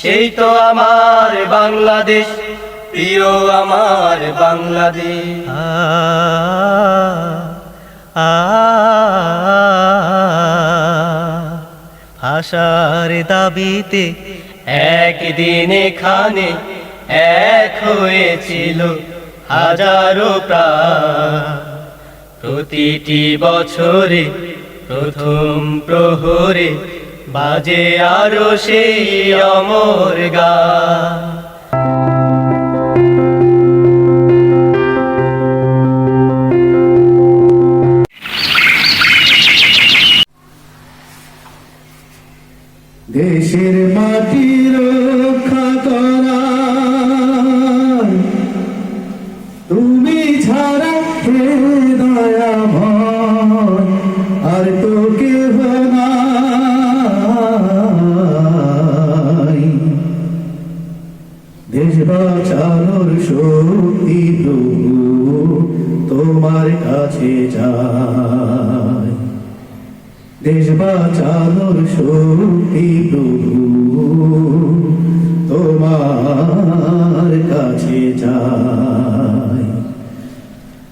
সেই তো আমার বাংলাদেশ প্রিয় আমার বাংলাদেশ। আ আ ভাষার দাবিতে একদিন এখানে এক হয়েছিল হাজারো প্রতিটি বছরে প্রথম প্রহরে বাজে আরও সেই অমর গা। দেশের মাটি বাঁচানোর শক্তি প্রভু তোমার কাছে যায় দেশ বাঁচানোর শক্তি প্রভু তোমার কাছে যায়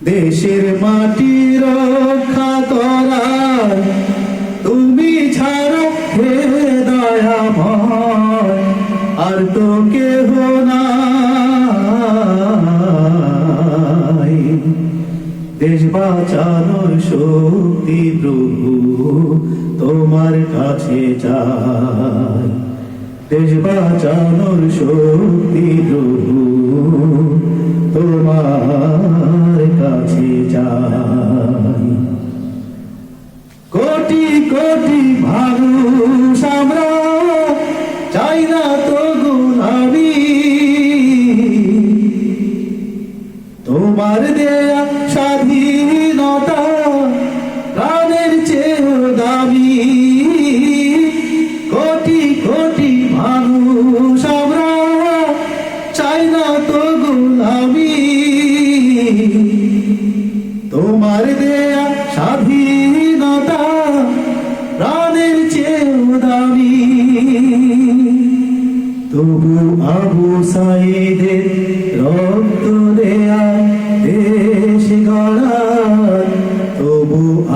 দেশের মাটি রক্ষা করার, তুমি ছাড়ো হে দয়াময়। আর তো দেশ বাঁচানোর শক্তি প্রভু তোমার কাছে চাই। দেশ বাঁচানোর শক্তি প্রভু তোমার কাছে চাই। কোটি কোটি মানুষ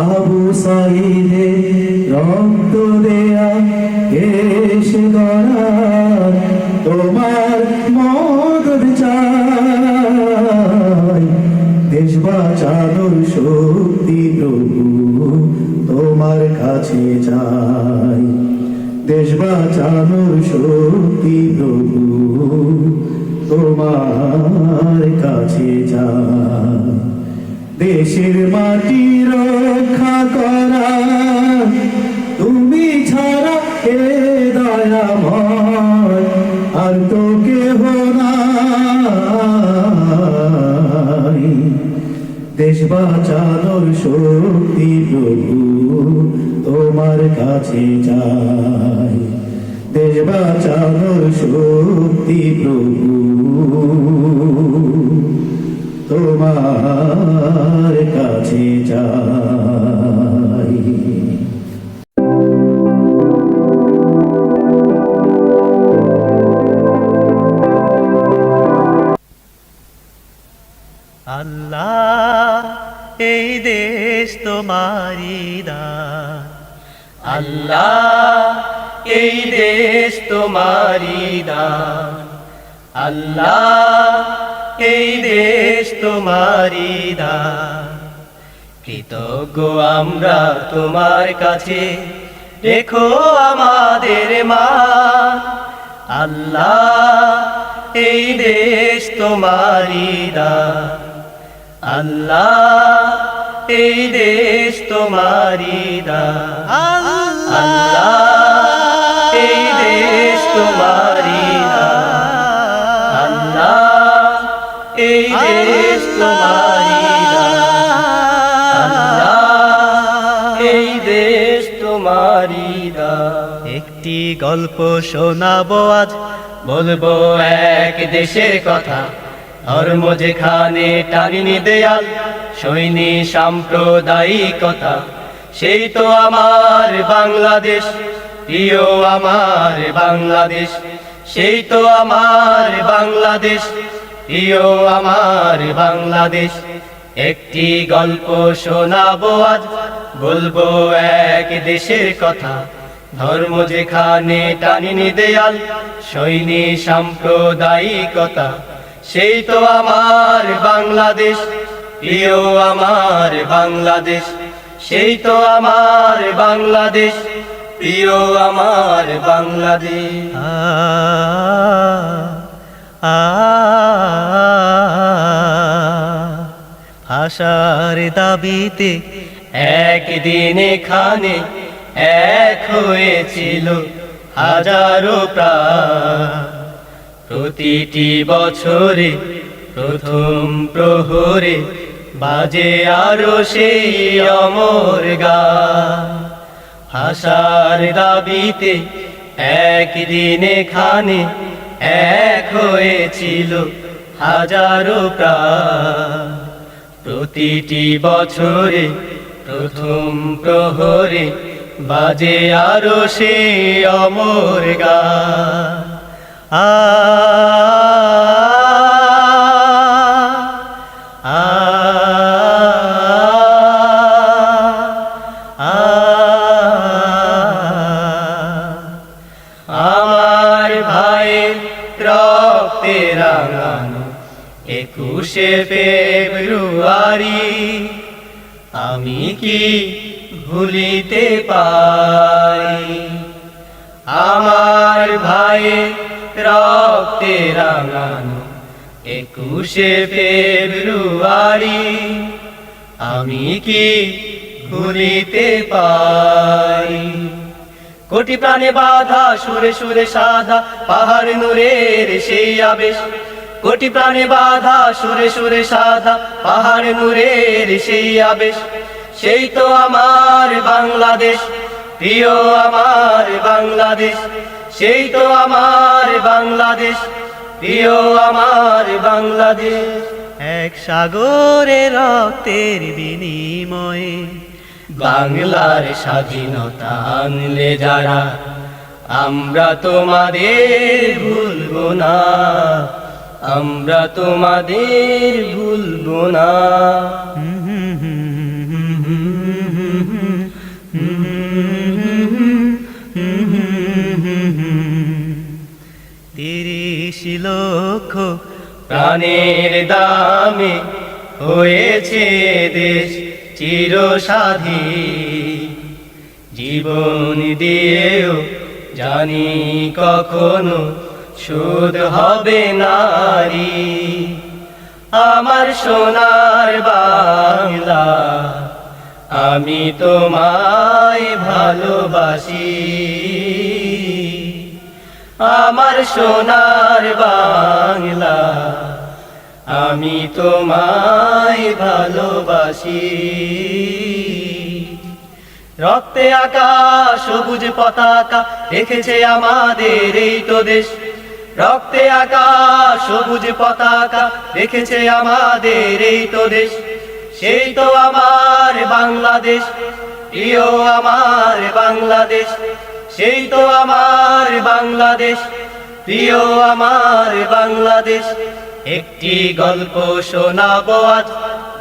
আবু সাইদের রক্ত দেয়া দেশ গড়ার তোমার মদত চাই। দেশ বাঁচানোর শক্তি প্রভু তোমার কাছে চাই। দেশ বাঁচানোর শক্তি প্রভু তোমার কাছে যাই দেশের মাটি রক্ষা করা। তুমি ছাড়া হে দয়াময়? আর তো কেহ দেশ বাঁচানোর শক্তি প্রভু তোমার কাছে চাই। দেশ বাঁচানোর শক্তি প্রভু তোমার কাছে চাই আল্লাহ এই দেশ তোমারি দান। আল্লাহ এই দেশ তোমারি দান। আল্লাহ এই দেশ তোমারি দান কৃতজ্ঞ আমরা তোমার কাছে। রেখো আমাদের মা। আল্লাহ এই দেশ তোমারি দান আল্লাহ এই দেশ তোমারি দান আল্লাহ এই দেশ তোমারি একটি গল্প শোনাবো আজ, বলব এক দেশের কথা। ধর্ম যেখানে টানিনি দেয়াল, সৈনী সাম্প্রদায়িকতা। সেই তো আমার বাংলাদেশ, প্রিয় আমার বাংলাদেশ। সেই তো আমার বাংলাদেশ, প্রিয় আমার বাংলাদেশ। একটি গল্প শোনাবো আজ বলব এক দেশের কথা ধর্ম যেখানে টানিনি দেয়াল সৈনী সাম্প্রদায়িকতা সেই তো আমার বাংলাদেশ প্রিয় আমার বাংলাদেশ সেই তো আমার বাংলাদেশ প্রিয় আমার বাংলাদেশ আ ভাষার দাবিতে একদিন এখানে এক হয়েছিল হাজারো প্রতিটি বছরে প্রথম প্রহরে বাজে আরও সেই অমর গা ভাষার দাবিতে একদিন এখানে এক হয়েছিল হাজারো প্রাণ। প্রতিটি বছরে প্রথম প্রহরে বাজে আরও সে অমর গা। আ ফেব্রুয়ারি আমি কি ভুলিতে পাই আমার ভাইয়ের রক্তে রাঙানো একুশে ফেব্রুয়ারি, আমি কি ভুলিতে পাই কোটি প্রাণে বাধা, সুরে সুরে সাধা, পাহাড় নূরের সেই আবেশ কোটি প্রাণে বাধা, সুরে সুরে সাধা, পাহাড় নূরের সেই আবেশ। সেই তো আমার বাংলাদেশ, প্রিয় আমার বাংলাদেশ। সেই তো আমার বাংলাদেশ, প্রিয় আমার বাংলাদেশ। এক সাগরে রক্তের বিনিময়ে বাংলার স্বাধীনতা আনলে যারা, আমরা তোমাদের ভুলবো না। আমরা তোমাদের ভুলব না। তিরিশ লক্ষ প্রাণের দামে হয়েছে দেশ চির জীবন দিয়েও জানি কখনো শোধ হবে নারী। আমার সোনার বাংলা, আমি তোমায় ভালোবাসি। আমার সোনার বাংলা, আমি তোমায় ভালোবাসি। রক্তে আকাশ, সবুজ পতাকা, রেখেছে আমাদের এই তো দেশ। রক্তে আকাশ সবুজ পতাকা দেখেছে আমাদের এই তো দেশ। সেই তো আমার বাংলাদেশ, প্রিয় আমার বাংলাদেশ। সেই তো আমার বাংলাদেশ, প্রিয় আমার বাংলাদেশ। একটি গল্প শোনাবো আজ,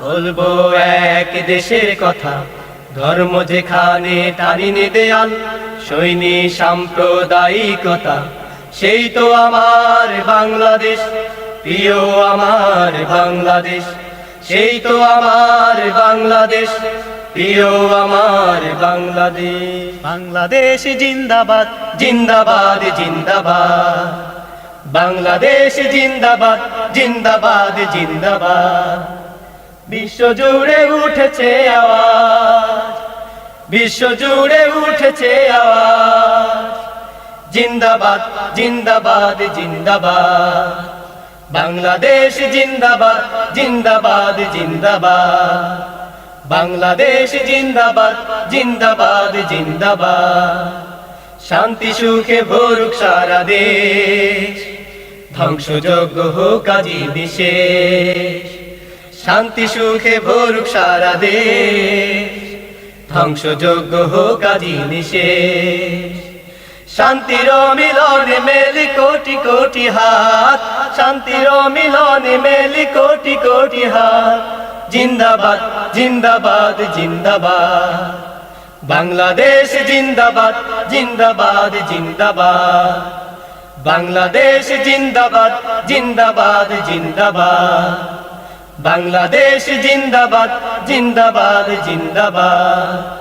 বলব এক দেশের কথা। ধর্ম যেখানে টানিনি দেয়াল সৈনী সাম্প্রদায়িকতা। সেই তো আমার বাংলাদেশ প্রিয় আমার বাংলাদেশ। সেই তো আমার বাংলাদেশ প্রিয় আমার বাংলাদেশ। বাংলাদেশ জিন্দাবাদ। জিন্দাবাদ জিন্দাবাদ। বাংলাদেশ জিন্দাবাদ জিন্দাবাদ জিন্দাবাদ। বিশ্ব জুড়ে উঠেছে আওয়াজ। বিশ্ব জুড়ে উঠেছে আওয়াজ। জিন্দাবাদ জিন্দাবাদ জিন্দাবাদ। বাংলাদেশ জিন্দাবাদ জিন্দাবাদ জিন্দাবাদ। বাংলাদেশ জিন্দাবাদ জিন্দাবাদ জিন্দাবাদ। শান্তি, সুখে ভরুক সারা দেশ। ধ্বংসযোগ্য হোক আজি বিশেষ। শান্তি, সুখে ভরুক সারা দেশ। ধ্বংসযোগ্য হোক আজি নিশেষ শান্তির মিলনে মেলি কোটি কোটি হাত, শান্তির মিলনে মেলি কোটি কোটি হাত। জিন্দাবাদ জিন্দাবাদ জিন্দাবাদ। বাংলাদেশ জিন্দাবাদ জিন্দাবাদ জিন্দাবাদ। বাংলাদেশ জিন্দাবাদ জিন্দাবাদ জিন্দাবাদ। বাংলাদেশ জিন্দাবাদ জিন্দাবাদ জিন্দাবাদ।